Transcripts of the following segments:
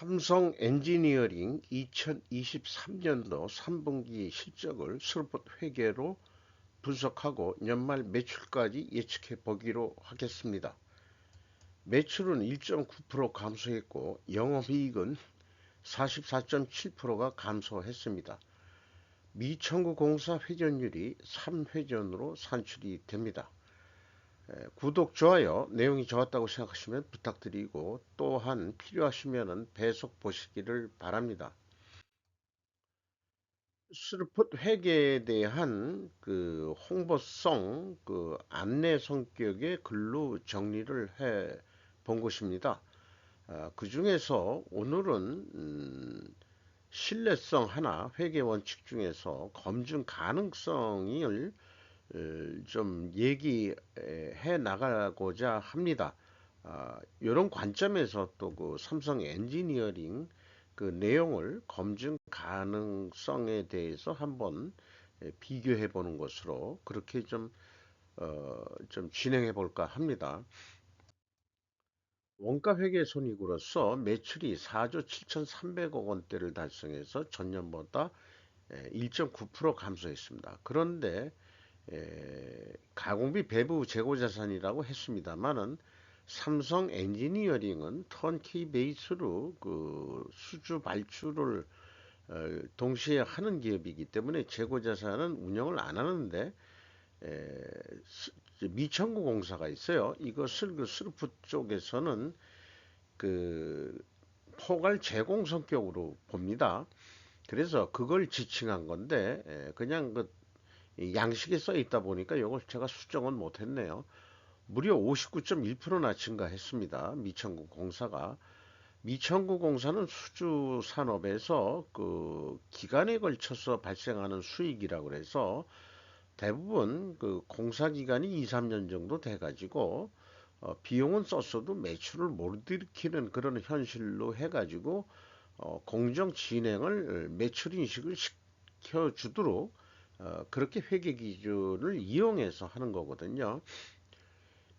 삼성 엔지니어링 2023년도 3분기 실적을 슬롯 회계로 분석하고 연말 매출까지 예측해 보기로 하겠습니다. 매출은 1.9% 감소했고 영업이익은 44.7%가 감소했습니다. 미청구공사 회전율이 3회전으로 산출이 됩니다. 구독, 좋아요 내용이 좋았다고 생각하시면 부탁드리고 또한 필요하시면 배속 보시기를 바랍니다. 스루풋 회계에 대한 그 홍보성 그 안내 성격의 글로 정리를 해 본 것입니다. 아, 그 중에서 오늘은 음, 신뢰성 하나 회계 원칙 중에서 검증 가능성을 좀 얘기해 나가고자 합니다. 이런 아, 관점에서 또 그 삼성 엔지니어링 그 내용을 검증 가능성에 대해서 한번 비교해 보는 것으로 그렇게 좀, 어, 좀 진행해 볼까 합니다. 원가 회계 손익으로서 매출이 4조 7,300억 원대를 달성해서 전년보다 1.9% 감소했습니다. 그런데 가공비 배부 재고 자산이라고 했습니다만은 삼성 엔지니어링은 턴키 베이스로 그 수주 발주를 어, 동시에 하는 기업이기 때문에 재고 자산은 운영을 안 하는데 미청구 공사가 있어요. 이것을 그 스루프 쪽에서는 그 포괄 제공 성격으로 봅니다. 그래서 그걸 지칭한 건데 그냥 그 양식에 써 있다 보니까 이걸 제가 수정은 못했네요. 무려 59.1%나 증가했습니다. 미천구 공사가. 미천구 공사는 수주 산업에서 그 기간에 걸쳐서 발생하는 수익이라고 그래서 대부분 그 공사 기간이 2, 3년 정도 돼 가지고 어, 비용은 썼어도 매출을 못 일으키는 그런 현실로 해 가지고 어, 공정 진행을 매출 인식을 시켜 주도록 어, 그렇게 회계 기준을 이용해서 하는 거거든요.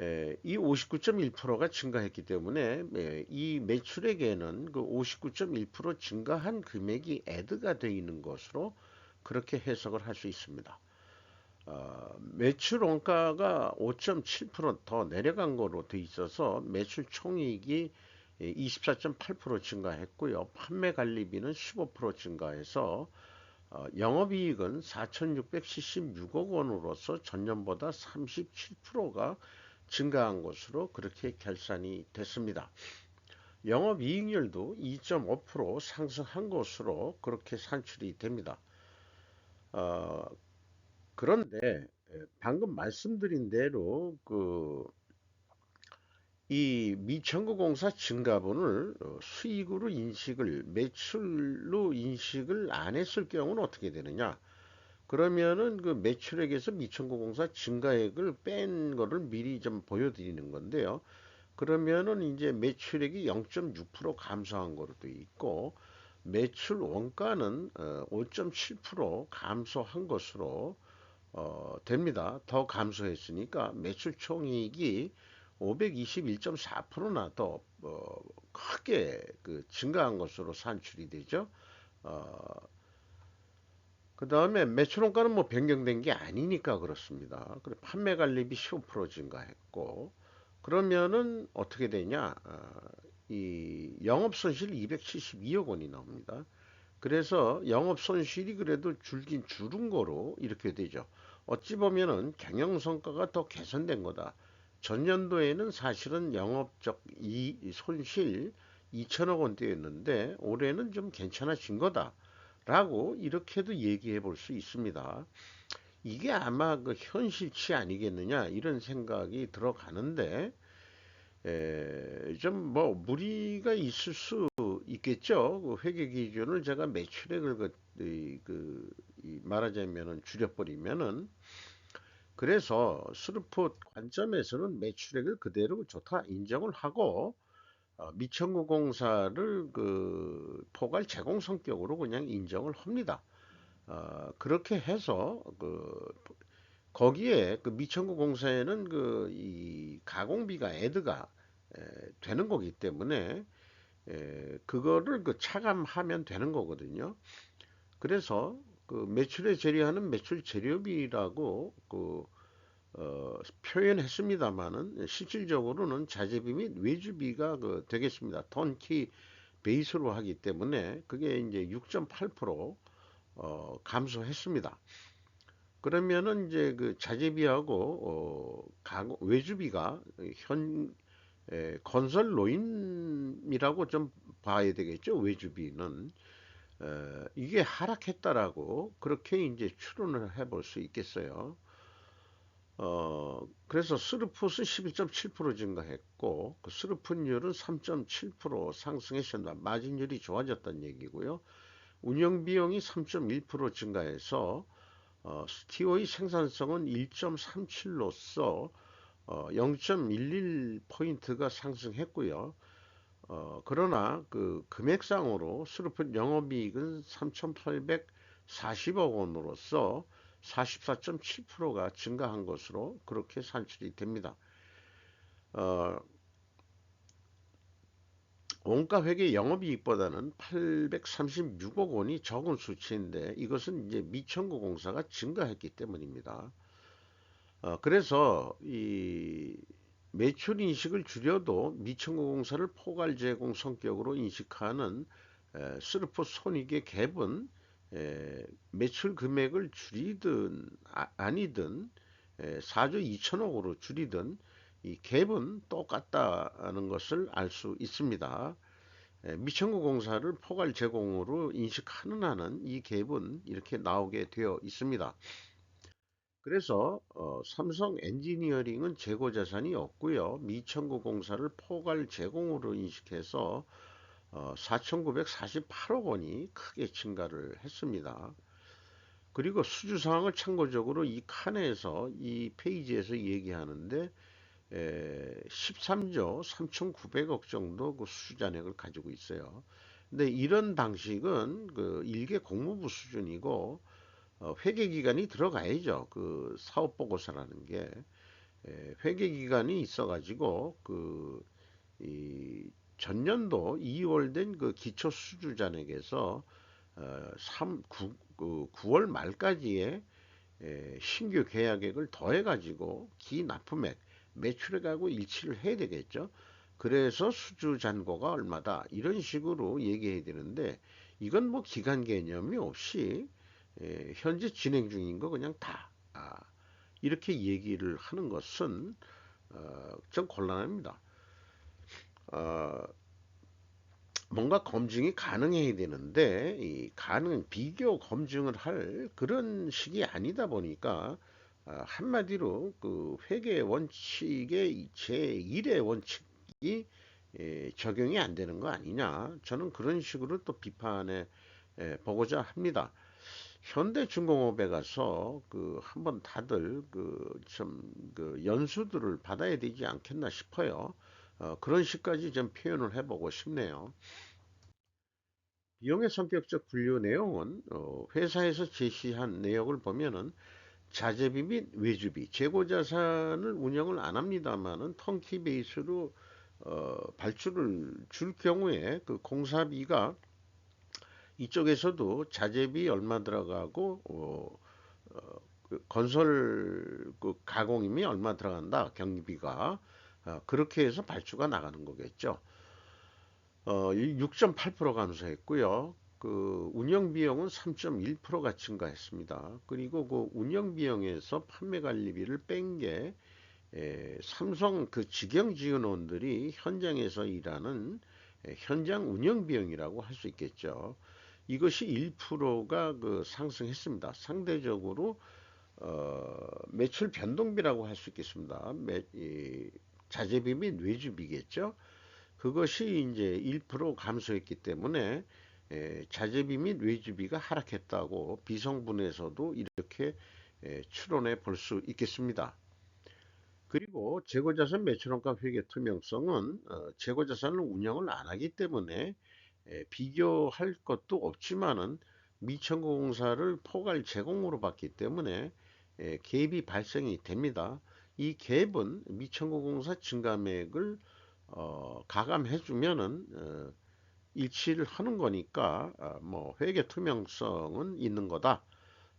에, 이 59.1%가 증가했기 때문에 에, 이 매출액에는 그 59.1% 증가한 금액이 애드가 되어 있는 것으로 그렇게 해석을 할 수 있습니다. 어, 매출 원가가 5.7%더 내려간 거로 돼 있어서 매출 총이익이 24.8% 증가했고요. 판매 관리비는 15% 증가해서 어, 영업이익은 4,676억 원으로서 전년보다 37%가 증가한 것으로 그렇게 결산이 됐습니다. 영업이익률도 2.5% 상승한 것으로 그렇게 산출이 됩니다. 어, 그런데 방금 말씀드린 대로 그 이 미청구공사 증가분을 어, 수익으로 인식을 매출로 인식을 안 했을 경우는 어떻게 되느냐? 그러면은 그 매출액에서 미청구공사 증가액을 뺀 거를 미리 좀 보여드리는 건데요. 그러면은 이제 매출액이 0.6% 감소한 거로 돼 있고 매출 원가는 5.7% 어, 감소한 것으로 어, 됩니다. 더 감소했으니까 매출 총이익이 521.4%나 더 어, 크게 그 증가한 것으로 산출이 되죠. 어, 그 다음에 매출원가는 뭐 변경된 게 아니니까 그렇습니다. 그래 판매 관리비 15% 증가했고 그러면은 어떻게 되냐? 어, 이 영업 손실 272억 원이 나옵니다. 그래서 영업 손실이 그래도 줄긴 줄은 거로 이렇게 되죠. 어찌 보면은 경영 성과가 더 개선된 거다. 전년도에는 사실은 영업적 이 손실 2천억 원대였는데 올해는 좀 괜찮아진 거다. 라고 이렇게도 얘기해 볼 수 있습니다. 이게 아마 그 현실치 아니겠느냐 이런 생각이 들어가는데 좀 뭐 무리가 있을 수 있겠죠. 그 회계 기준을 제가 매출액을 그, 그 말하자면은 줄여버리면은 그래서 스루풋 관점에서는 매출액을 그대로 좋다 인정을 하고 어, 미천구공사를 그 포괄 제공 성격으로 그냥 인정을 합니다. 어, 그렇게 해서 그 거기에 그 미천구공사에는 그 이 가공비가 애드가 에, 되는 거기 때문에 에, 그거를 그 차감하면 되는 거거든요. 그래서 그 매출에 재료하는 매출 재료비라고 그 어, 표현했습니다만은 실질적으로는 자재비 및 외주비가 그 되겠습니다. 턴키 베이스로 하기 때문에 그게 이제 6.8% 어, 감소했습니다. 그러면은 이제 그 자재비하고 어, 외주비가 현 에, 건설 노임이라고 좀 봐야 되겠죠. 외주비는 에, 이게 하락했다라고 그렇게 이제 추론을 해볼 수 있겠어요. 어, 그래서 스루풋은 11.7% 증가했고, 그 스루풋율은 3.7% 상승했습니다. 마진율이 좋아졌다는 얘기고요. 운영 비용이 3.1% 증가해서 어, 스티어의 생산성은 1.37로서 어, 0.11포인트가 상승했고요. 어, 그러나 그 금액상으로 스루풋 영업이익은 3,840억 원으로서 44.7%가 증가한 것으로 그렇게 산출이 됩니다. 어, 원가 회계 영업이익보다는 836억 원이 적은 수치인데 이것은 이제 미청구 공사가 증가했기 때문입니다. 어, 그래서 이 매출 인식을 줄여도 미청구 공사를 포괄 제공 성격으로 인식하는 에, 스루프 손익의 갭은 에, 매출 금액을 줄이든 아, 니든 4조 2천억으로 줄이든 이 갭은 똑같다는 것을 알 수 있습니다. 미청구 공사를 포괄 제공으로 인식하는 한은 이 갭은 이렇게 나오게 되어 있습니다. 그래서 어, 삼성 엔지니어링은 재고 자산이 없고요. 미청구 공사를 포괄 제공으로 인식해서 어, 4,948억 원이 크게 증가를 했습니다. 그리고 수주 상황을 참고적으로 이 칸에서 이 페이지에서 얘기하는데 에, 13조 3,900억 정도 그 수주 잔액을 가지고 있어요. 근데 이런 방식은 그 일개 공무부 수준이고 어, 회계 기간이 들어가야죠. 그 사업 보고서라는 게 에, 회계 기간이 있어가지고 그 이 전년도 2월 된 그 기초 수주 잔액에서 어, 3, 9, 그 9월 말까지의 에, 신규 계약액을 더해 가지고 기 납품액 매출액하고 일치를 해야 되겠죠. 그래서 수주 잔고가 얼마다 이런 식으로 얘기해야 되는데 이건 뭐 기간 개념이 없이 에, 현재 진행 중인 거 그냥 다 아, 이렇게 얘기를 하는 것은 어, 좀 곤란합니다. 어, 뭔가 검증이 가능해야 되는데 이 가능 비교 검증을 할 그런 식이 아니다 보니까 어, 한마디로 그 회계 원칙의 제1의 원칙이 에, 적용이 안 되는 거 아니냐 저는 그런 식으로 또 비판해 에, 보고자 합니다. 현대중공업에 가서 그 한번 다들 그좀그 연수들을 받아야 되지 않겠나 싶어요. 어, 그런 식까지 좀 표현을 해보고 싶네요. 비용의 성격적 분류 내용은 어, 회사에서 제시한 내역을 보면은 자재비 및 외주비, 재고자산을 운영을 안 합니다만은 턴키 베이스로 어, 발주를 줄 경우에 그 공사비가 이쪽에서도 자재비 얼마 들어가고 어, 어, 그 건설 그 가공임이 얼마 들어간다 경비가 어, 그렇게 해서 발주가 나가는 거겠죠. 어, 6.8% 감소했고요. 그 운영 비용은 3.1%가 증가했습니다. 그리고 그 운영 비용에서 판매 관리비를 뺀게 삼성 그 직영 지원원들이 현장에서 일하는 에, 현장 운영 비용이라고 할 수 있겠죠. 이것이 1%가 그 상승했습니다. 상대적으로 어, 매출 변동비라고 할 수 있겠습니다. 매, 이, 자재비 및 외주비겠죠. 그것이 이제 1% 감소했기 때문에 에, 자재비 및 외주비가 하락했다고 비성분에서도 이렇게 에, 추론해 볼 수 있겠습니다. 그리고 재고자산 매출원가 회계 투명성은 어, 재고자산을 운영을 안 하기 때문에 에, 비교할 것도 없지만은 미천공사를 포괄 제공으로 받기 때문에 에, 갭이 발생이 됩니다. 이 갭은 미천공사 증감액을 어, 가감해 주면은 어, 일치를 하는 거니까 아, 뭐 회계 투명성은 있는 거다.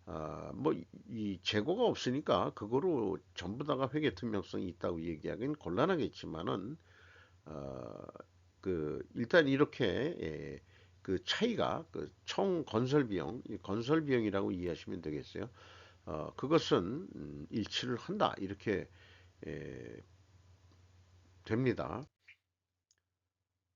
아, 뭐이 재고가 없으니까 그거로 전부 다가 회계 투명성이 있다고 얘기하기는 곤란하겠지만은 어, 그 일단 이렇게 예, 그 차이가 그 총 건설 비용, 건설 비용이라고 이해하시면 되겠어요. 어, 그것은 음, 일치를 한다 이렇게 예, 됩니다.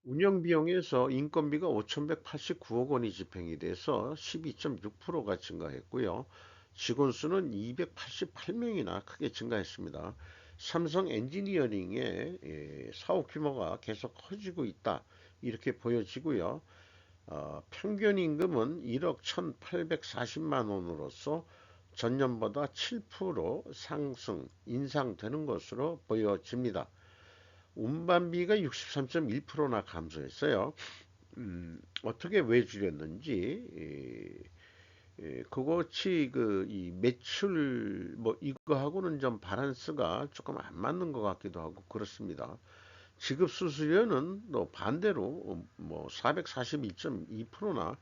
운영 비용에서 인건비가 5,189억 원이 집행이 돼서 12.6%가 증가했고요. 직원 수는 288명이나 크게 증가했습니다. 삼성 엔지니어링의 예, 사업 규모가 계속 커지고 있다. 이렇게 보여지고요. 어, 평균 임금은 1억 1,840만 원으로서 전년보다 7% 상승, 인상되는 것으로 보여집니다. 운반비가 63.1%나 감소했어요. 음, 어떻게 왜 줄였는지 예, 예, 그것이 그 이 매출 뭐 이거하고는 좀 바란스가 조금 안 맞는 것 같기도 하고 그렇습니다. 지급 수수료는 또 반대로 뭐 442.2%나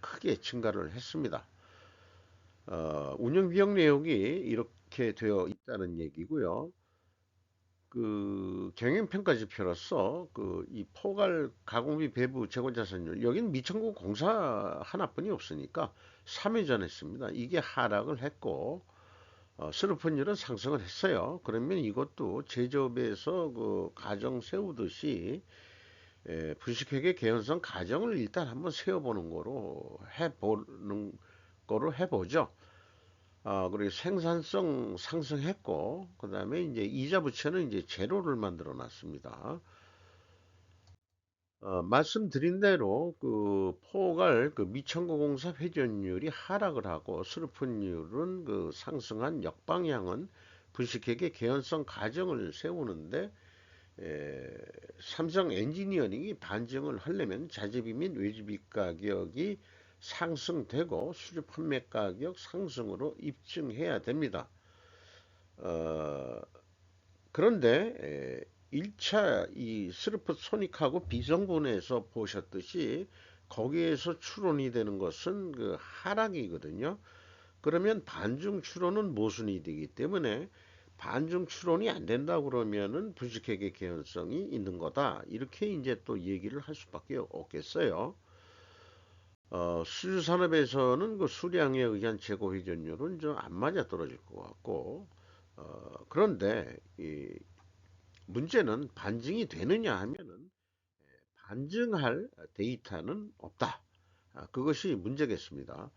크게 증가를 했습니다. 어, 운영 비용 내역이 이렇게 되어 있다는 얘기고요. 그 경영평가 지표로서 그 이 포괄 가공비 배부 재고자산율 여기는 미천국 공사 하나뿐이 없으니까 3회 전 했습니다. 이게 하락을 했고 어, 스루펀율은 상승을 했어요. 그러면 이것도 제조업에서 그 가정 세우듯이 에, 분식회계 개연성 가정을 일단 한번 세워보는 거로 해보는 거로 해보죠. 아, 그리고 생산성 상승했고, 그 다음에 이제 이자 부채는 이제 제로를 만들어 놨습니다. 어, 말씀드린 대로 그 포괄 그 미천고공사 회전율이 하락을 하고 슬픈율은 그 상승한 역방향은 분식회계 개연성 가정을 세우는데 에, 삼성 엔지니어링이 반증을 하려면 자재비 및 외주비 가격이 상승되고 수주 판매 가격 상승으로 입증해야 됩니다. 어, 그런데 1차 이 스르프 소닉하고 비성분에서 보셨듯이 거기에서 추론이 되는 것은 그 하락이거든요. 그러면 반중 추론은 모순이 되기 때문에 반중 추론이 안 된다 그러면은 분식회계 개연성이 있는 거다. 이렇게 이제 또 얘기를 할 수밖에 없겠어요. 어, 수주 산업에서는 그 수량에 의한 재고 회전율은 좀 안 맞아 떨어질 것 같고, 어, 그런데 이 문제는 반증이 되느냐 하면은 반증할 데이터는 없다. 아, 그것이 문제겠습니다.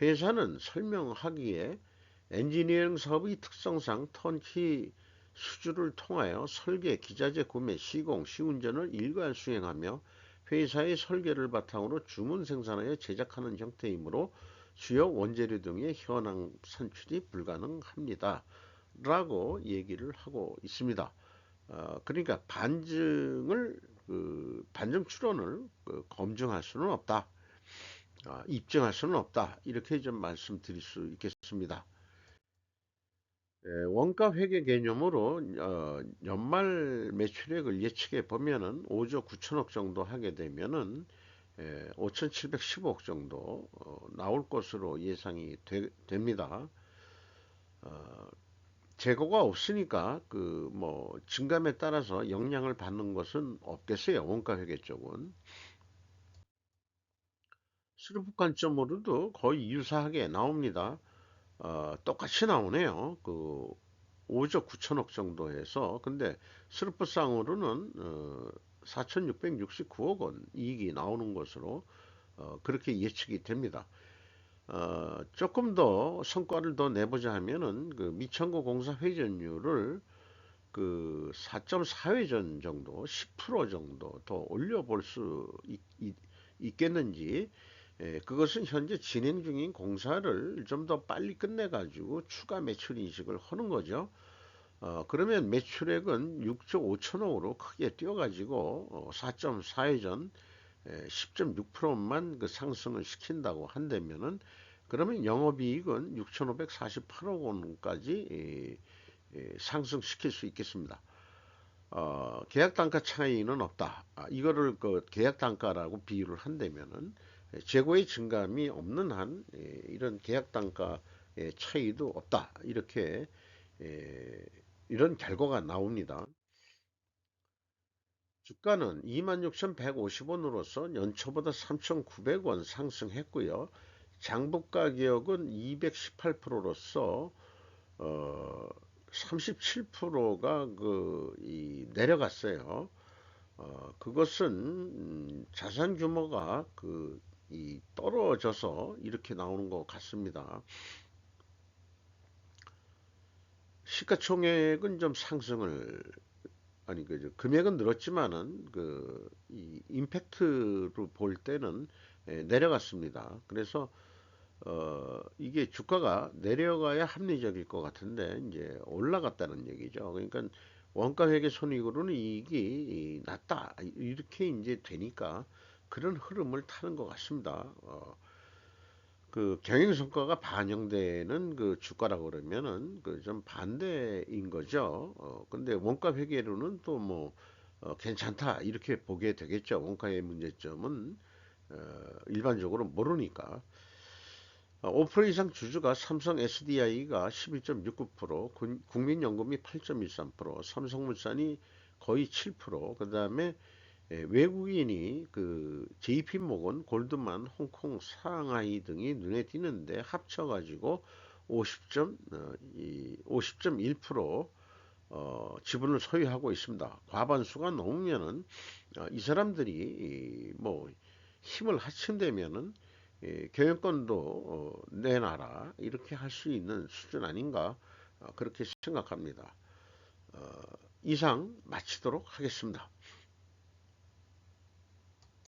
회사는 설명하기에 엔지니어링 사업의 특성상 턴키 수주를 통하여 설계, 기자재 구매, 시공, 시운전을 일괄 수행하며 회사의 설계를 바탕으로 주문 생산하여 제작하는 형태이므로 주요 원재료 등의 현황 산출이 불가능합니다. 라고 얘기를 하고 있습니다. 어, 그러니까 반증을 그 반증 추론을 그 검증할 수는 없다. 어, 입증할 수는 없다. 이렇게 좀 말씀드릴 수 있겠습니다. 예, 원가 회계 개념으로 어, 연말 매출액을 예측해 보면은 5조 9천억 정도 하게 되면은 예, 5,715억 정도 어, 나올 것으로 예상이 되, 됩니다. 어, 재고가 없으니까 그 뭐 증감에 따라서 영향을 받는 것은 없겠어요. 원가 회계 쪽은. 수급 관점으로도 거의 유사하게 나옵니다. 어, 똑같이 나오네요. 그 5조 9천억 정도 해서 근데 스루프상으로는 어, 4,669억 원 이익이 나오는 것으로 어, 그렇게 예측이 됩니다. 어, 조금 더 성과를 더 내보자 하면은 그 미천고 공사 회전율을 그 4.4회전 정도 10% 정도 더 올려볼 수 있, 있 겠는지 예, 그것은 현재 진행 중인 공사를 좀 더 빨리 끝내가지고 추가 매출 인식을 하는 거죠. 어, 그러면 매출액은 6조 5천억으로 크게 뛰어가지고 어, 4.4회전 10.6%만 그 상승을 시킨다고 한다면은 그러면 영업이익은 6,548억 원까지 예, 예, 상승시킬 수 있겠습니다. 어, 계약 단가 차이는 없다. 아, 이거를 그 계약 단가라고 비유를 한다면은 재고의 증감이 없는 한 예, 이런 계약 단가의 차이도 없다. 이렇게 예, 이런 결과가 나옵니다. 주가는 26,150원으로서 연초보다 3,900원 상승했고요. 장부 가격은 218%로서 어, 37%가 그, 이, 내려갔어요. 어, 그것은 음, 자산 규모가 그, 이, 떨어져서 이렇게 나오는 것 같습니다. 시가총액은 좀 상승을 아니 그 금액은 늘었지만은 그 이 임팩트로 볼 때는 예, 내려갔습니다. 그래서 어, 이게 주가가 내려가야 합리적일 것 같은데, 이제 올라갔다는 얘기죠. 그러니까 원가 회계 손익으로는 이익이 낮다. 이렇게 이제 되니까 그런 흐름을 타는 것 같습니다. 어, 그 경영 성과가 반영되는 그 주가라고 그러면은 그 좀 반대인 거죠. 어, 근데 원가 회계로는 또 뭐, 어, 괜찮다. 이렇게 보게 되겠죠. 원가의 문제점은, 어, 일반적으로 모르니까. 5% 이상 주주가 삼성 SDI가 11.69%, 국민연금이 8.13%, 삼성물산이 거의 7%, 그 다음에 외국인이 그 JP모건, 골드만, 홍콩, 상하이 등이 눈에 띄는데 합쳐가지고 50점, 어, 50.1% 어, 지분을 소유하고 있습니다. 과반수가 넘으면은 어, 이 사람들이 뭐 힘을 합친다면은 예, 경영권도 어, 내놔라 이렇게 할 수 있는 수준 아닌가 어, 그렇게 생각합니다. 어, 이상 마치도록 하겠습니다.